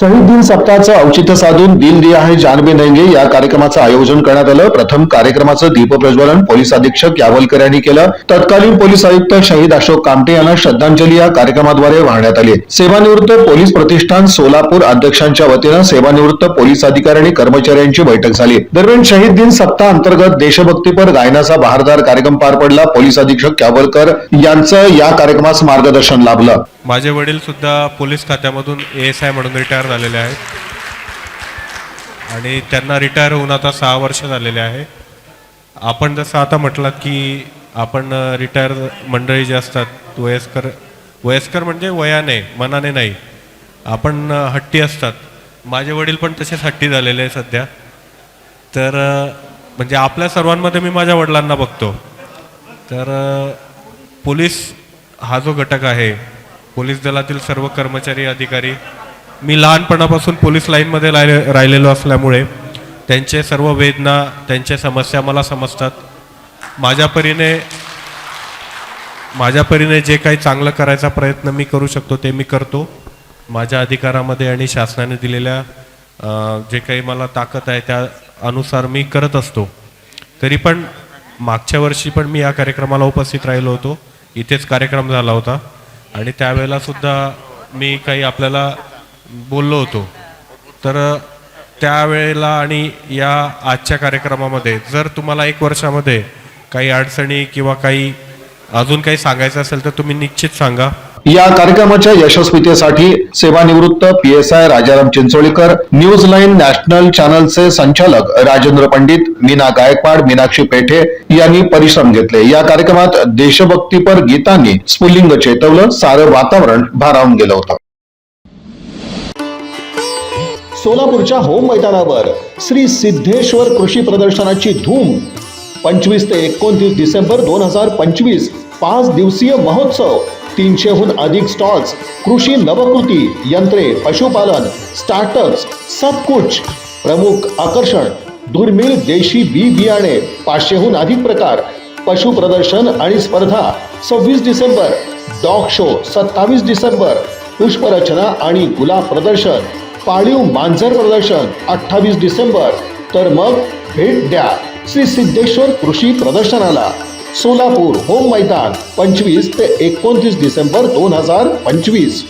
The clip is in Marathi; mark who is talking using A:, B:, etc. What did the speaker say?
A: शहीद दिन सप्ताहाचं औचित्य साधून दिल दिया है जानबे नेंगे या कार्यक्रमाचं आयोजन करण्यात आलं. प्रथम कार्यक्रमाचं दीपप्रज्वलन पोलीस अधीक्षक यावलकर यांनी केलं. तत्कालीन पोलीस आयुक्त शहीद अशोक कामटे यांना श्रद्धांजली या कार्यक्रमाद्वारे वाहण्यात आली. सेवानिवृत्त पोलीस प्रतिष्ठान सोलापूर अध्यक्षांच्या वतीनं सेवानिवृत्त पोलीस अधिकारी आणि कर्मचाऱ्यांची बैठक झाली. दरम्यान शहीद दिन सप्ताह अंतर्गत देशभक्तीपर गायनाचा बहारदार कार्यक्रम पार पडला. पोलीस अधीक्षक यावलकर यांचं या कार्यक्रमास मार्गदर्शन लाभलं.
B: माझे वडील सुद्धा पोलीस खात्यामधून एस आय म्हणून रिटायर झालेले आहेत. आणि त्यांना रिटायर होऊन आता सहा वर्ष झालेले आहे. आपण जसं आता म्हटलं की आपण रिटायर मंडळी जे असतात वयस्कर वयस्कर म्हणजे वयाने मनाने नाही. आपण हट्टी असतात. माझे वडील पण तसेच हट्टी झालेले आहे सध्या. तर म्हणजे आपल्या सर्वांमध्ये मी माझ्या वडिलांना बघतो. तर पोलीस हा जो घटक आहे पोलीस दलातील सर्व कर्मचारी अधिकारी मी लहानपणापासून पोलीस लाईनमध्ये राहिले राहिलेलो असल्यामुळे त्यांचे सर्व वेदना त्यांच्या समस्या मला समजतात. माझ्या परीने माझ्या परीने जे काही चांगलं करायचा प्रयत्न मी करू शकतो ते मी करतो. माझ्या अधिकारामध्ये आणि शासनाने दिलेल्या जे काही मला ताकद आहे त्या अनुसार मी करत असतो. तरी पण मागच्या वर्षी पण मी या कार्यक्रमाला उपस्थित राहिलो होतो. इथेच कार्यक्रम झाला होता. आणि त्यावेळेला सुद्धा मी काही आपल्याला बोललो होतो. तर त्यावेळेला आणि या आजच्या कार्यक्रमामध्ये जर तुम्हाला एक वर्षामध्ये काही अडचणी किंवा काही अजून काही सांगायचं असेल तर तुम्ही निश्चित सांगा.
A: या कार्यक्रमाच्या यशस्वीतेसाठी सेवानिवृत्त P S I Rajaram Chincholikar news line national चॅनलचे संचालक राजेंद्र पंडित मीना गायकवाड मीनाक्षी पेठे यांनी परिश्रम घेतले. या कार्यक्रमात देशभक्तीपर गीतांनी स्फुलिंग चेतवलं सारं वातावरण भारावून गेलं होतं. सोलापूरच्या होम मैदानावर श्री सिद्धेश्वर कृषी प्रदर्शनाची धूम. पंचवीस ते एकोणतीस डिसेंबर दोन हजार पंचवीस पाच दिवसीय महोत्सव. तीनशेहून अधिक स्टॉल्स कृषी नवकृती यंत्रे पशुपालन स्टार्टअप्स सब कुछ प्रमुख आकर्षण दुर्मिळ देशी बी बियाणे पाचशेहून अधिक प्रकार. पशु प्रदर्शन आणि स्पर्धा सव्वीस डिसेंबर. डॉग शो सत्तावीस डिसेंबर. पुष्परचना आणि गुलाब प्रदर्शन. पाळीव मांजर प्रदर्शन अठ्ठावीस डिसेंबर. तर मग भेट द्या श्री सिद्धेश्वर कृषी प्रदर्शनाला. सोलापूर होम मैदान पंचवीस ते एकोणतीस डिसेंबर दोन हजार पंचवीस.